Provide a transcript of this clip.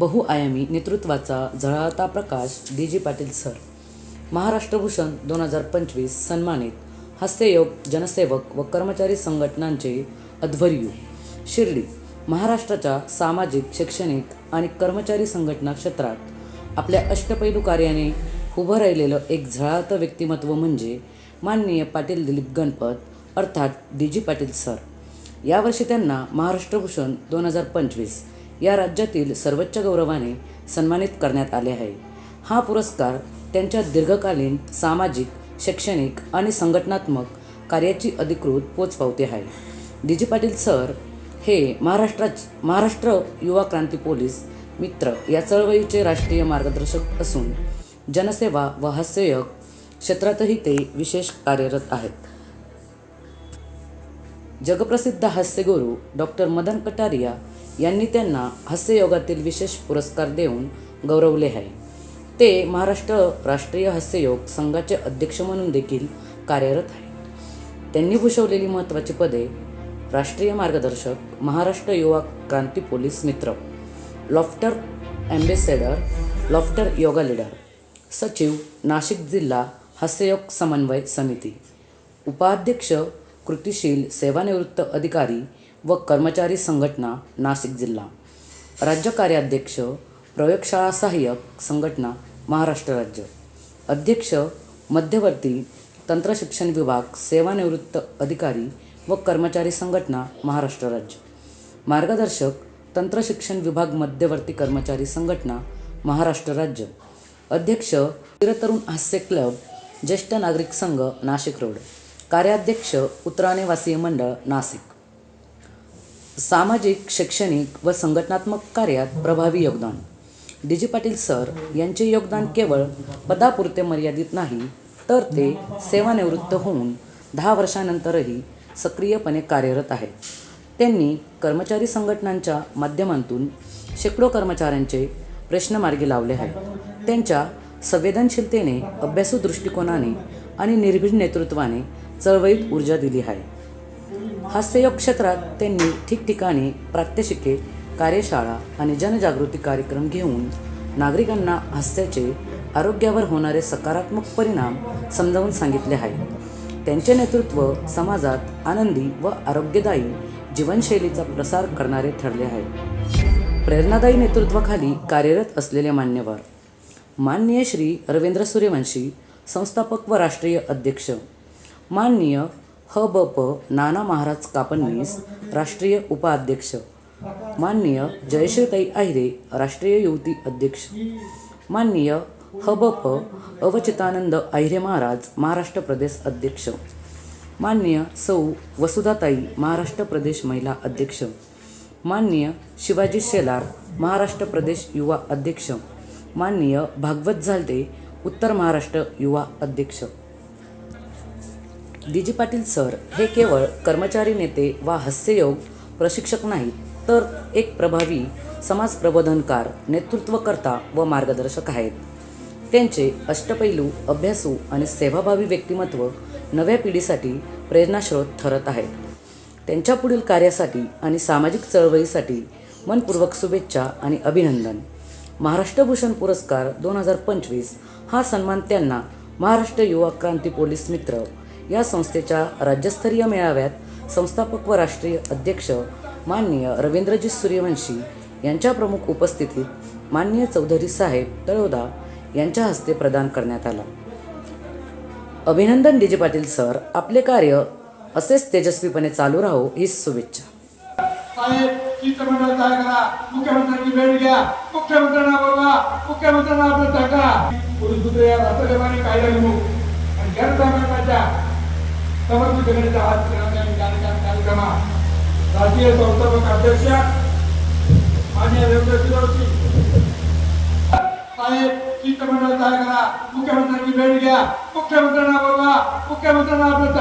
बहुआयामी नेतृत्वाचा झळाळता प्रकाश डी जी पाटील सर. महाराष्ट्रभूषण दोन हजार पंचवीस सन्मानित हास्ययोग जनसेवक व कर्मचारी संघटनांचे अध्वर्यू. शिर्डी महाराष्ट्राच्या सामाजिक शैक्षणिक आणि कर्मचारी संघटना क्षेत्रात आपल्या अष्टपैलू कार्याने उभं राहिलेलं एक झळाळतं व्यक्तिमत्व म्हणजे माननीय पाटील दिलीप गणपत अर्थात डी जी पाटील सर. यावर्षी त्यांना महाराष्ट्रभूषण दोन हजार पंचवीस या राज्यातील सर्वोच्च गौरवाने सन्मानित करण्यात आले आहे. हा पुरस्कार त्यांच्या दीर्घकालीन सामाजिक शैक्षणिक आणि संघटनात्मक कार्याची अधिकृत पोचपावती आहे. डी जी पाटील सर हे महाराष्ट्रा महाराष्ट्र युवा क्रांती पोलीस मित्र या चळवळीचे राष्ट्रीय मार्गदर्शक असून जनसेवा व हास्ययोग क्षेत्रातही ते विशेष कार्यरत आहेत. जगप्रसिद्ध हास्यगुरू डॉक्टर मदन कटारिया यांनी त्यांना हास्ययोगातील विशेष पुरस्कार देऊन गौरवले आहे. ते महाराष्ट्र राष्ट्रीय हास्ययोग संघाचे अध्यक्ष म्हणून देखील कार्यरत आहेत. त्यांनी भूषवलेली महत्त्वाची पदे राष्ट्रीय मार्गदर्शक महाराष्ट्र युवा क्रांती पोलीस मित्र laughter ambassador laughter yoga leader सचिव नाशिक जिल्हा हास्ययोग समन्वय समिती उपाध्यक्ष कृतिशील सेवानिवृत्त अधिकारी व कर्मचारी संघटना नाशिक जिल्हा. राज्य कार्याध्यक्ष प्रयोगशाळा सहाय्यक संघटना महाराष्ट्र राज्य. अध्यक्ष मध्यवर्ती तंत्रशिक्षण विभाग सेवानिवृत्त अधिकारी व कर्मचारी संघटना महाराष्ट्र राज्य. मार्गदर्शक तंत्रशिक्षण विभाग मध्यवर्ती कर्मचारी संघटना महाराष्ट्र राज्य. अध्यक्ष चिरतरुण हास्य क्लब ज्येष्ठ नागरिक संघ नाशिक रोड. कार्याध्यक्ष उतराणेवासी मंडळ नाशिक. सामाजिक शैक्षणिक व संघटनात्मक कार्यात प्रभावी योगदान. डी जी पाटील सर यांचे योगदान केवळ पदापुरते मर्यादित नाही तर ते सेवानिवृत्त होऊन दहा वर्षानंतरही सक्रियपणे कार्यरत आहेत. त्यांनी कर्मचारी संघटनांच्या माध्यमातून शेकडो कर्मचाऱ्यांचे प्रश्न मार्गी लावले आहेत. त्यांच्या संवेदनशीलतेने अभ्यासू दृष्टिकोनाने आणि निर्भीड नेतृत्वाने चळवळीत ऊर्जा दिली आहे. हास्ययोग क्षेत्रात त्यांनी ठिकठिकाणी प्रात्यक्षिके कार्यशाळा आणि जनजागृती कार्यक्रम घेऊन नागरिकांना हास्याचे आरोग्यावर होणारे सकारात्मक परिणाम समजावून सांगितले आहेत. त्यांचे नेतृत्व समाजात आनंदी व आरोग्यदायी जीवनशैलीचा प्रसार करणारे ठरले आहे प्रेरणादायी नेतृत्वाखाली कार्यरत असलेले मान्यवर माननीय श्री रवींद्र सूर्यवंशी संस्थापक व राष्ट्रीय अध्यक्ष माननीय ह ब प नाना महाराज कापडणीस राष्ट्रीय उपाध्यक्ष. माननीय जयश्रीताई आहिरे राष्ट्रीय युवती अध्यक्ष. माननीय ह ब प अवचितानंद आहिरे महाराज महाराष्ट्र प्रदेश अध्यक्ष. माननीय सौ वसुधाताई महाराष्ट्र प्रदेश महिला अध्यक्ष. माननीय शिवाजी शेलार महाराष्ट्र प्रदेश युवा अध्यक्ष. माननीय भागवत झालते उत्तर महाराष्ट्र युवा अध्यक्ष. डी जी पाटील सर हे केवळ कर्मचारी नेते वा हास्ययोग प्रशिक्षक नाहीत तर एक प्रभावी समाज प्रबोधनकार नेतृत्वकर्ता व मार्गदर्शक आहेत. त्यांचे अष्टपैलू अभ्यासू आणि सेवाभावी व्यक्तिमत्व नव्या पिढीसाठी प्रेरणास्रोत ठरत आहेत. त्यांच्या पुढील कार्यासाठी आणि सामाजिक चळवळीसाठी मनपूर्वक शुभेच्छा आणि अभिनंदन. महाराष्ट्रभूषण पुरस्कार दोन हजार पंचवीस हा सन्मान त्यांना महाराष्ट्र युवा क्रांती पोलीस मित्र या संस्थेच्या राज्यस्तरीय मेळाव्यात संस्थापक व राष्ट्रीय अध्यक्ष माननीय रवींद्रजी सूर्यवंशी यांच्या प्रमुख उपस्थितीत माननीय चौधरी साहेब तळोदा यांच्या हस्ते प्रदान करण्यात आला. अभिनंदन डी जे पाटील सर आपले कार्य असेच तेजस्वीपणे चालू राहो हीच शुभेच्छा. साहेब तयार करा मुख्यमंत्र्यांची भेट घ्या. मुख्यमंत्र्यांना बोलवा. मुख्यमंत्र्यांना आपलं टाका. पोलीस सूत्र या कायदा घेऊ आणि जनसामान्याच्या समर्पित करण्याचा हात फिरवण्याने कार्यक्रम कार्यक्रमात राष्ट्रीय संस्थापक अध्यक्ष मान्य रवींद्र शिरोडजी साहेब चित्रमंडळ तयार करा मुख्यमंत्र्यांची भेट घ्या. मुख्यमंत्र्यांना बोलवा. मुख्यमंत्र्यांना आपलं